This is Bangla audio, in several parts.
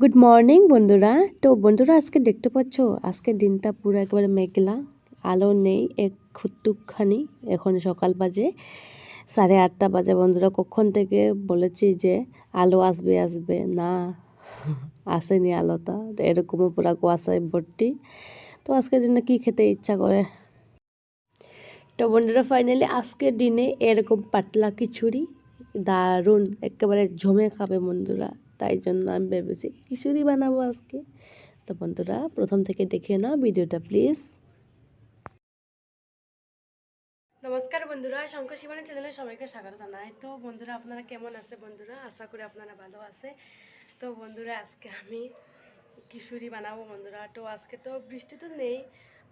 গুড মর্নিং বন্ধুরা। তো বন্ধুরা, আজকে দেখতে পাচ্ছ? আজকে দিনটা পুরো একেবারে মেঘলা। আলো নেই, এক খুটুকখানি এখন সকাল বাজে, সাড়ে আটটা বাজে। বন্ধুরা, কখন থেকে বলেছি যে আলো আসবে আসবে? না, আসেনি আলোটা। এরকমও পুরো কুয়াশায় ভর্তি। তো আজকের দিনে কী খেতে ইচ্ছা করে? তো বন্ধুরা ফাইনালি আজকের দিনে এরকম পাতলা খিচুড়ি, দারুণ, একেবারে জমে খাবে বন্ধুরা। তাই জন্য আমি ভেবেছি খিচুড়ি বানাবো আজকে। তো বন্ধুরা, প্রথম থেকে দেখে নাও ভিডিওটা, প্লিজ। নমস্কার বন্ধুরা, শঙ্কর শিবানী চ্যানেলে সবাইকে স্বাগত জানাই। তো বন্ধুরা, আপনারা কেমন আছে বন্ধুরা? আশা করি আপনারা ভালো আছে। তো বন্ধুরা, আজকে আমি খিচুড়ি বানাবো বন্ধুরা। তো আজকে তো বৃষ্টি তো নেই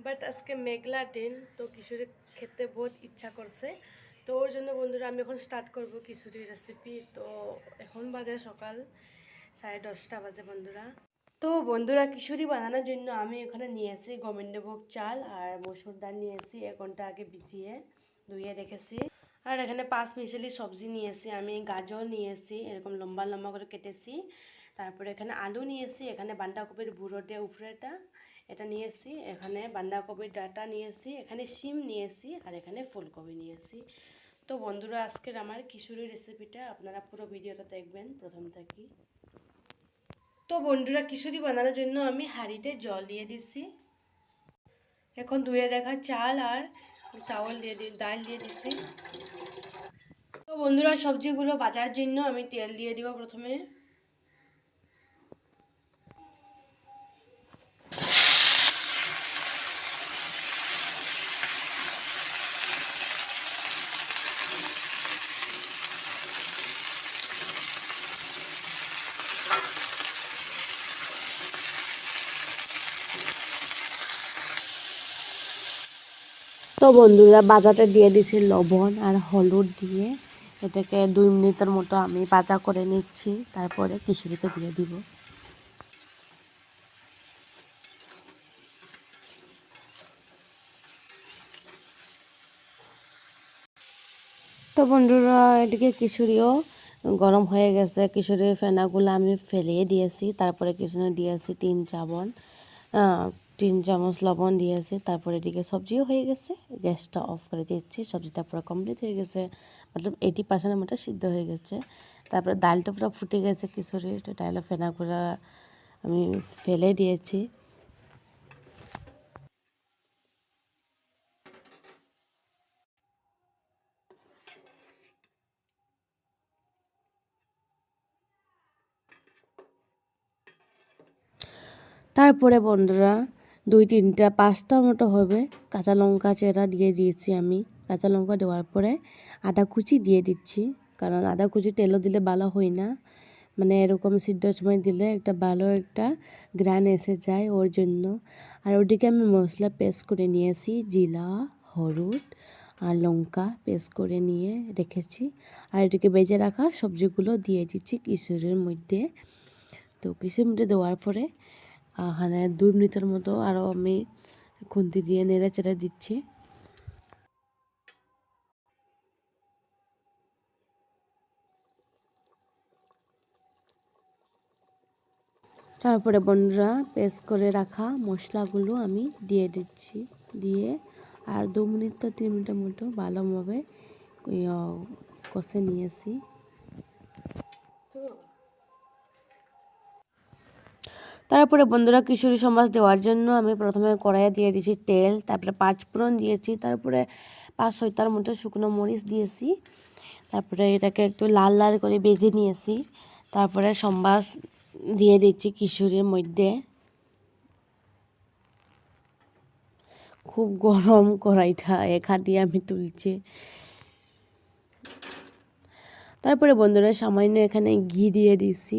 বাট আজকে মেঘলা দিন, তো খিচুড়ি খেতে বহুত ইচ্ছা করছে। তো ওর জন্য বন্ধুরা আমি এখন স্টার্ট করব খিচুড়ির রেসিপি তো এখন বাজে সকাল, সাড়ে দশটা বাজে বন্ধুরা। তো বন্ধুরা খিচুড়ি বানানোর জন্য আমি এখানে নিয়েছি গোবিন্দভোগ চাল আর মসুর ডাল নিয়েছি এক ঘণ্টা আগে ভিজিয়ে ধুয়ে রেখেছি। আর এখানে পাঁচ মিশালি সবজি নিয়েছি আমি গাজর নিয়েছি এরকম লম্বা লম্বা করে কেটেছি। তারপরে এখানে আলু নিয়েছি এখানে বাঁধাকপির বুড়ো দিয়ে উপরেটা এটা নিয়েছি এখানে বাঁধাকপির ডাটা নিয়েছি এখানে শিম নিয়েছি আর এখানে ফুলকপি নিয়েছি তো বন্ধুরা, আজকের আমার খিচুড়ি রেসিপিটা আপনারা পুরো ভিডিওটা দেখবেন, প্রথম থেকে তো বন্ধুরা খিচুড়ি বানানোর জন্য আমি হাঁড়িতে জল দিয়ে দিচ্ছি। এখন ধুয়ে রাখা চাল আর চাউল দিয়ে দিই ডাল দিয়ে দিচ্ছি। তো বন্ধুরা, সবজিগুলো বাজার জন্য আমি তেল দিয়ে দিব প্রথমে। তো বন্ধুরা, বাজারটা দিয়ে দিছি লবণ আর হলুদ দিয়ে। এটাকে দুই মিনিটের মতো আমি বাজা করে নিচ্ছি, তারপরে খিচুড়িতে দিয়ে দিব। তো বন্ধুরা, এদিকে খিচুড়িও গরম হয়ে গেছে। খিচুড়ির ফেনাগুলো আমি ফেলিয়ে দিয়েছি, তারপরে কিছু দিয়েছি তিন চাবন তিন চামচ লবণ দিয়েছি, তারপরে এদিকে সবজিও হয়ে গেছে, গ্যাসটা অফ করে দিয়েছি সবজিটা পুরো কমপ্লিট হয়ে গেছে, মতলব এইটি পার্সেন্টের মতো সিদ্ধ হয়ে গেছে। তারপরে ডালটা পুরো ফুটে গেছে কিছুরি ডালও ফেনা করে আমি ফেলে দিয়েছি। তারপরে বন্ধুরা, দুই তিনটা, পাঁচটা মতো হবে। কাঁচা লঙ্কা চেরা দিয়ে দিয়েছি আমি। কাঁচা লঙ্কা দেওয়ার পরে আদা কুচি দিয়ে দিচ্ছি। কারণ আদা কুচি তেলও দিলে ভালো হয় না। মানে এরকম সিদ্ধ সময় দিলে একটা ভালো একটা গ্রান এসে যায় ওর জন্য। আর ওদিকে আমি মশলা পেস্ট করে নিয়েছি। জিলা হলুদ আর লঙ্কা পেস্ট করে নিয়ে রেখেছি। আর এদিকে বেজে রাখা সবজিগুলো দিয়ে দিচ্ছি কিশোরের মধ্যে। তো কিশোর মধ্যে দেওয়ার পরে এখানে দুই মিনিটের মতো আরও আমি খুন্তি দিয়ে নেড়ে চেড়ে দিচ্ছি। তারপরে বন্ধুরা পেস্ট করে রাখা মশলাগুলো আমি দিয়ে দিচ্ছি। দিয়ে আর দু মিনিট তো তিন মিনিটের মতো ভালোভাবে কষে নিয়েছি। তারপরে বন্ধুরা কিশোরী সমাজ দেওয়ার জন্য আমি প্রথমে কড়াইয়ে দিয়ে দিয়েছি তেল, তারপরে পাঁচ ফোড়ন দিয়েছি, তারপরে পাঁচ ছয়টার মতো শুকনো মরিচ দিয়েছি, তারপরে এটাকে একটু লাল লাল করে বেজে নিয়েছি, তারপরে সম্বাস দিয়ে দিচ্ছি কিশোরীর মধ্যে। খুব গরম কড়াইটা এক দিয়ে আমি তুলছি। তারপরে বন্ধুরা সামান্য এখানে ঘি দিয়ে দিছি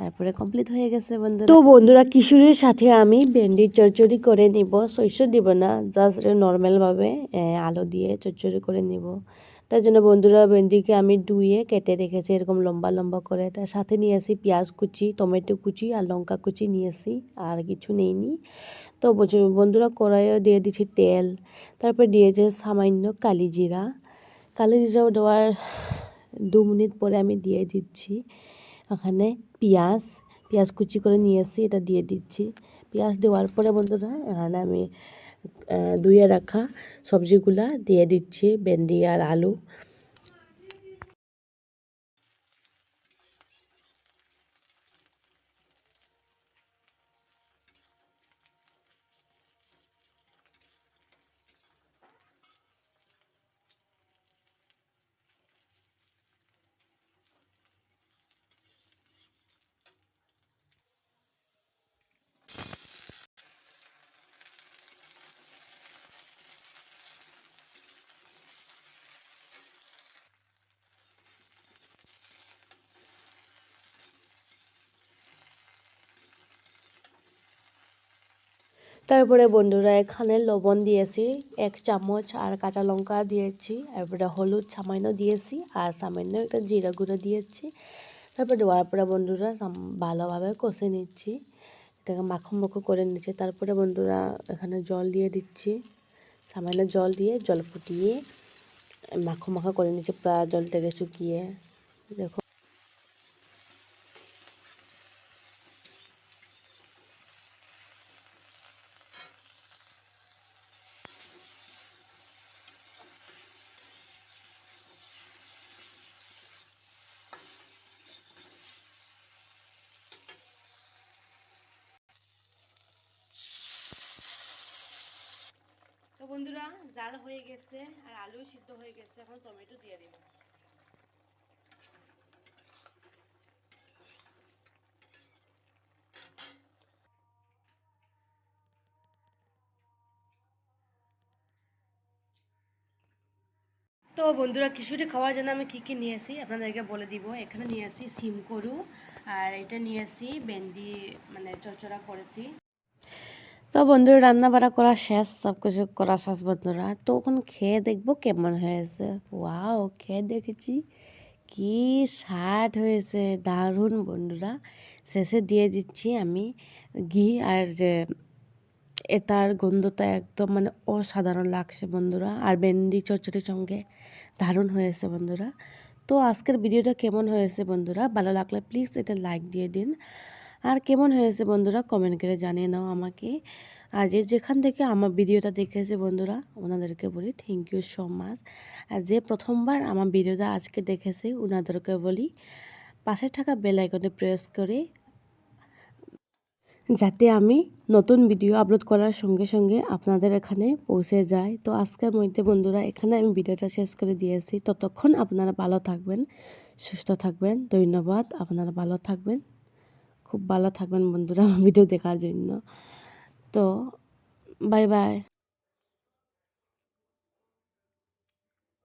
তারপরে কমপ্লিট হয়ে গেছে বন্ধুরা। তো বন্ধুরা, কিশোরীর সাথে আমি ভেন্ডি চচ্চড়ি করে নিব শস্য দিব না জাস্ট নর্মালভাবে আলু দিয়ে চচ্চড়ি করে নিব। তার জন্য বন্ধুরা ভেন্ডিকে আমি ধুয়ে কেটে রেখেছি, এরকম লম্বা লম্বা করে। তার সাথে নিয়েছি পেঁয়াজ কুচি, টমেটো কুচি আর লঙ্কা কুচি নিয়েছি আর কিছু নেইনি তো বন্ধুরা কড়াইও দিয়ে দিচ্ছি তেল, তারপর দিয়েছে সামান্য কালি জিরা। কালি জিরাও দেওয়ার দু মিনিট পরে আমি দিয়ে দিচ্ছি। ওখানে পেঁয়াজ পেঁয়াজ কুচি করে নিয়ে নিয়েছি এটা দিয়ে দিচ্ছি। পেঁয়াজ দেওয়ার পরে বন্ধুরা, এখানে আমি ধুয়ে রাখা সবজিগুলা দিয়ে দিচ্ছি, ভেন্ডি আর আলু। তারপরে বন্ধুরা এখানে লবণ দিয়েছি, এক চামচ আর কাঁচা লঙ্কা দিয়েছি তারপরে হলুদ সামান্য দিয়েছি আর সামান্য একটা জিরা গুঁড়ো দিয়েছি। তারপরে দেওয়ার পরে বন্ধুরা ভালোভাবে কষে নিচ্ছি। এটাকে মাখো মাখো করে নিচ্ছি। তারপরে বন্ধুরা এখানে জল দিয়ে দিচ্ছি। সামান্য জল দিয়ে জল ফুটিয়ে মাখো মাখো করে নিচ্ছি প্রায় জল থেকে শুকিয়ে। দেখো। বন্ধুরা, জাল হয়ে গেছে আর আলু সিদ্ধ হয়ে গেছে। এখন টমেটো দিয়ে দিব। তো বন্ধুরা, খিচুড়ি খাওয়ার জন্য আমি কী কী নিয়েছি আপনাদেরকে বলে দিব। এখানে নিয়ে আসি সিম করু আর এটা নিয়ে আসি ভেন্ডি মানে চচড়া করেছি। তো বন্ধুরা রান্না বান্না করা শেষ সব কিছু করা শেষ বন্ধুরা। তো এখন খেয়ে দেখব কেমন হয়েছে। ওয়াও, খেয়ে দেখেছি। কি স্বাদ হয়েছে, দারুণ বন্ধুরা। শেষে দিয়ে দিচ্ছি আমি ঘি আর যে এটার গন্ধটা একদম মানে অসাধারণ লাগছে বন্ধুরা। আর ভেন্ডি চচ্চড়ির সঙ্গে দারুণ হয়েছে বন্ধুরা। তো আজকের ভিডিওটা কেমন হয়েছে বন্ধুরা? ভালো লাগলে প্লিজ এটা লাইক দিয়ে দিন। আর কেমন হয়েছে বন্ধুরা? কমেন্ট করে জানিয়ে নাও আমাকে। আর যে যেখান থেকে আমার ভিডিওটা দেখেছে বন্ধুরা, ওনাদেরকে বলি থ্যাংক ইউ সো মাচ আর যে প্রথমবার আমার ভিডিওটা আজকে দেখেছে, ওনাদেরকে বলি পাশে থাকা বেল আইকনে প্রেস করে যাতে আমি নতুন ভিডিও আপলোড করার সঙ্গে সঙ্গে আপনাদের এখানে পৌঁছে যায়। তো আজকের মধ্যে বন্ধুরা, এখানে আমি ভিডিওটা শেষ করে দিয়েছি। ততক্ষণ আপনারা ভালো থাকবেন, সুস্থ থাকবেন। ধন্যবাদ, আপনারা ভালো থাকবেন। খুব ভালো থাকবেন বন্ধুরা ভিডিও দেখার জন্য। তো বাই বাই